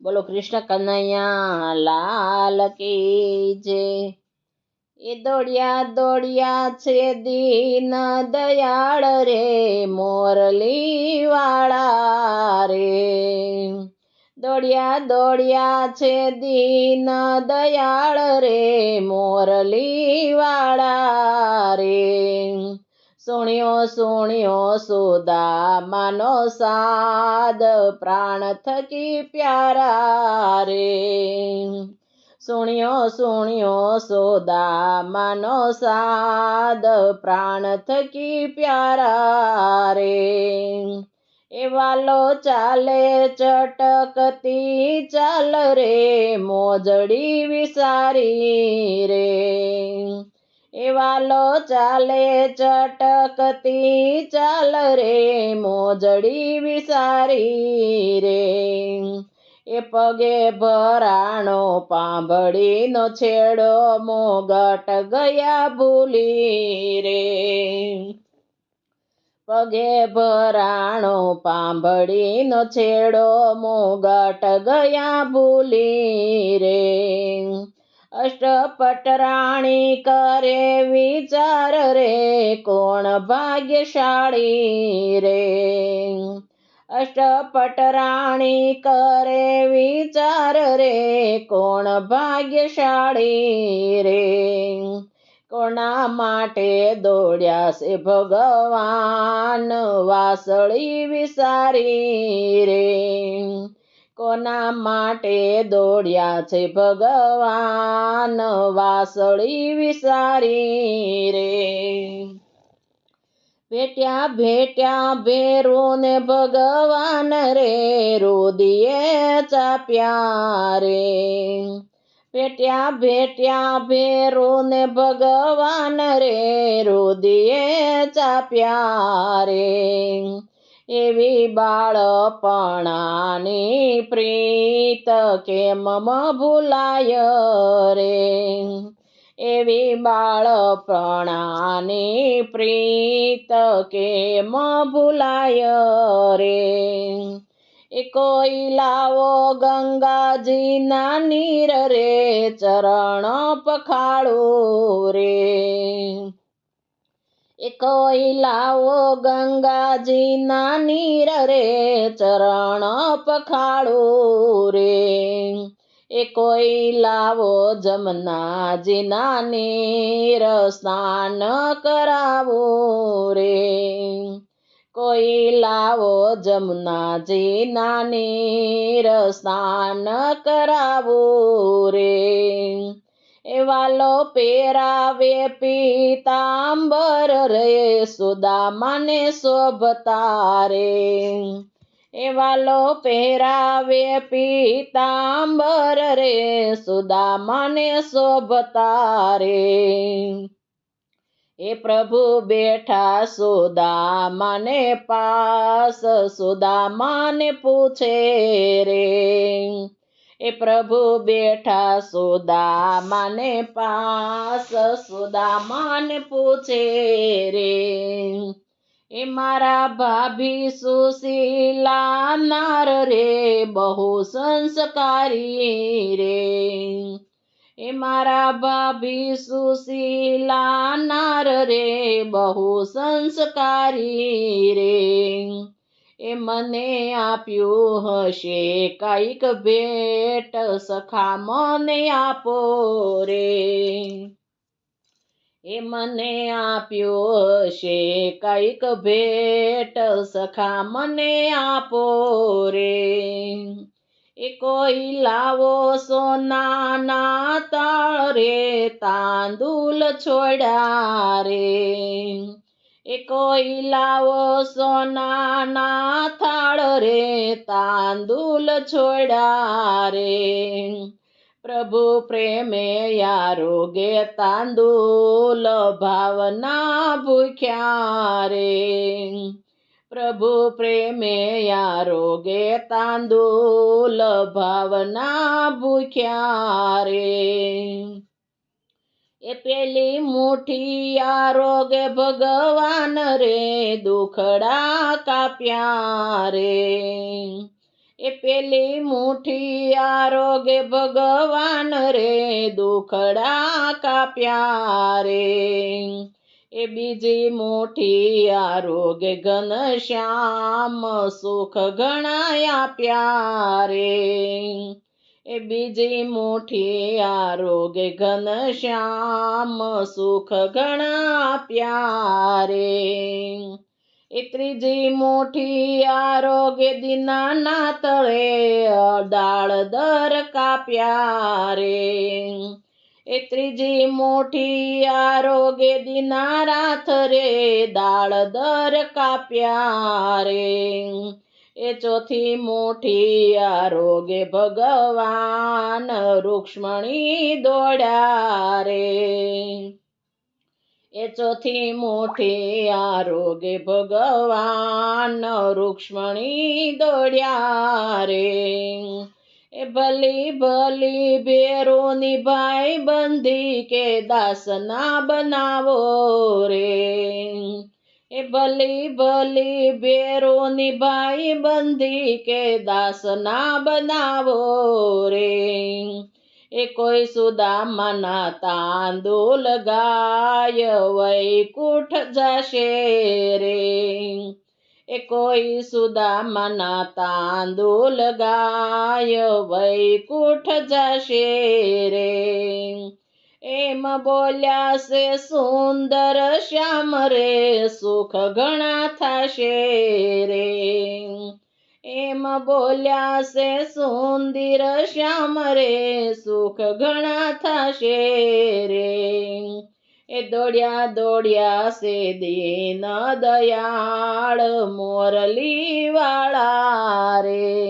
બોલો કૃષ્ણ કનૈયા, લાલ કી જય. એ દોડ્યા દોડ્યા છે દીન દયાળ રે મોરલી વાળા રે. દોડ્યા દોડ્યા છે દીન દયાળ રે મોરલી વાળા રે. સુણ્યો સુણ્યો સુદામાનો સાદ, પ્રાણ થકી પ્યારા રે. સુણ્યો સુણ્યો સુદામાનો સાદ, પ્રાણ થકી પ્યારા રે. એવા લો ચાલે, ચટકતી ચાલ રે, મોજડી વિસારી રે. એ વાલો ચાલે ચટકતી, ચાલ રે મોજડી વિસારી રે. એ પગે ભરાણો પાંભળીનો છેડો મોગટ ગયા ભૂલી રે. પગે ભરાણો પાંભળીનો છેડો મોગટ ગયા ભૂલી રે. અષ્ટપટરાણી કરે વિચાર રે, કોણ ભાગ્યશાળી રે? અષ્ટપટરાણી કરે વિચાર રે, કોણ ભાગ્યશાળી રે? કોના માટે દોડ્યા છે ભગવાન? વાસળી વિસારી રે. કોના માટે દોડ્યા છે ભગવાન? વાસળી વિસારી રે. ભેટ્યા ભેટ્યા ભેરો ને ભગવાન રે, રોદીએ ચાપ્યા રે. ભેટ્યા ભેટ્યા ભેરો ને ભગવાન રે, રોદીએ ચાપ્યા રે. એવી બાળપણાની પ્રીત કેમ ભૂલાય રે? એવી બાળપણાની પ્રીત કેમ ભૂલાય રે? એ કોઈ લાવો ગંગાજીના નીર રે ચરણ પખાળું રે. એ કોઈ લાવો ગંગાજીના નીર રે ચરણ પખાળો રે. એ કોઈ લાવો જમનાજીના નીર સ્નાન કરાવો રે. કોઈ લાવો જમનાજીના નીર સ્નાન કરાવો રે. વાલો પેરાવે પીતાંબર રે સુદામાને શોભતા રે એ વાલો પહેરાવે પીતાંબર રે સુદામાને શોભતા રે એ પ્રભુ બેઠા સુદામાને પાસ સુદામાને પૂછે રે. એ પ્રભુ બેઠા સુદામાને પાસ સુદામાને પૂછે રે. એ મારા ભાભી સુશીલા નાર રે, બહુ સંસ્કારી રે. એ મારા ભાભી સુશીલા નાર રે, બહુ સંસ્કારી રે. એ મને આપ્યું હશે, કંઈક ભેટ સખા મને આપો રે. એ મને આપ્યું હશે, કંઈક ભેટ સખા મને આપો રે. એ કોઈ લાવો સોનાના તારે તાંદુલ છોડ્યા રે. એ કોઈ લાવો સોનાના થાળ રે, તાંદુલ છોડ્યા રે. પ્રભુ પ્રેમે આરોગે તાંદુલ, ભાવના ભૂખ્યા રે. પ્રભુ પ્રેમે આરોગે તાંદુલ, ભાવના ભૂખ્યા રે. એ પેલી મુઠ્ઠી આરોગે ભગવાન રે, દુખડા કાપ્યા રે. એ પેલી મુઠ્ઠી આરોગે ભગવાન રે, દુખડા કાપ્યા રે. એ બીજી મુઠ્ઠી આરોગે ઘનશ્યામ સુખ ગણાયા આપ્યા રે. એ બીજી મુઠ્ઠી ઘન શ્યામ સુખ ઘણા પ્યારે. એ ત્રીજી મુઠી આરોગ્ય દિના ના તળે દાળ દર કાપ્યા રે એ ત્રીજી મોઠી આરોગ્ય દિના રાથ રે દાળ દર કાપ્યા રે એ ચોથી મુઠ્ઠી આરોગે ભગવાન રૂક્ષ્મણી દોડ્યા રે એ ચોથી મુઠ્ઠી આરોગે ભગવાન રૂક્ષ્મણી દોડ્યા રે એ ભલી ભલી ભેરોની ભાઈ બંધી કે દાસના બનાવો રે. એ ભલી ભલી ભેરોની ભાઈ બંધી કે દાસના બનાવો રે. એ કોઈ સુદામાના તાંદુલ ગાય વૈકુઠ જશે રે. એ કોઈ સુદામાના તાંદુલ ગાય વૈકુઠ જશે રે. એમ બોલ્યા છે, સુંદર શ્યામ રે, સુખ ઘણા થશે રે. એમ બોલ્યા છે, સુંદર શ્યામ રે, સુખ ઘણા થશે રે. એ દોડ્યા દોડ્યા છે, દીન દયાળ મોરલી વાળા રે.